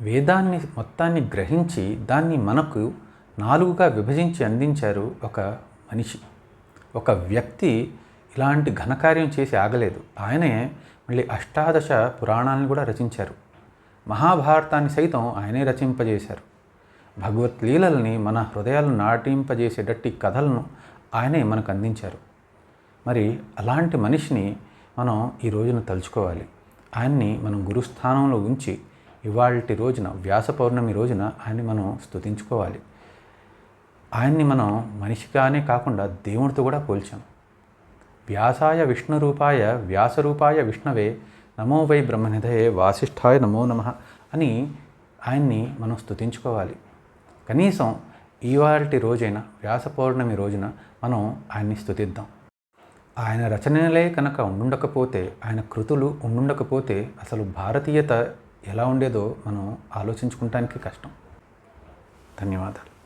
వేదాన్ని మొత్తాన్ని గ్రహించి దాన్ని మనకు నాలుగుగా విభజించి అందించారు ఒక మనిషి. ఒక వ్యక్తి ఇలాంటి ఘనకార్యం చేసి ఆగలేదు. ఆయనే మళ్ళీ అష్టాదశ పురాణాలను కూడా రచించారు. మహాభారతాన్ని సైతం ఆయనే రచింపజేశారు. భగవత్ లీలల్ని మన హృదయాలను నాటింపజేసేటట్టి కథలను ఆయనే మనకు అందించారు. మరి అలాంటి మనిషిని మనం ఈ రోజున తలుచుకోవాలి. ఆయన్ని మనం గురుస్థానంలో ఉంచి ఇవాళటి రోజున వ్యాస పౌర్ణమి రోజున ఆయన్ని మనం స్థుతించుకోవాలి ఆయన్ని మనం మనిషిగానే కాకుండా దేవుడితో కూడా పోల్చాం. వ్యాసాయ విష్ణు రూపాయ వ్యాసరూపాయ విష్ణవే నమో వై బ్రహ్మనిధయే వాసిష్ఠాయ నమో నమ అని ఆయన్ని మనం స్థుతించుకోవాలి కనీసం ఇవాళటి రోజైన వ్యాస పౌర్ణమి రోజున మనం ఆయన్ని స్థుతిద్దాం ఆయన రచనలే కనుక ఉండుండకపోతే ఆయన కృతులు ఉండుండకపోతే అసలు భారతీయత ఎలా ఉండేదో మనం ఆలోచించుకుంటానికి కష్టం. ధన్యవాదాలు.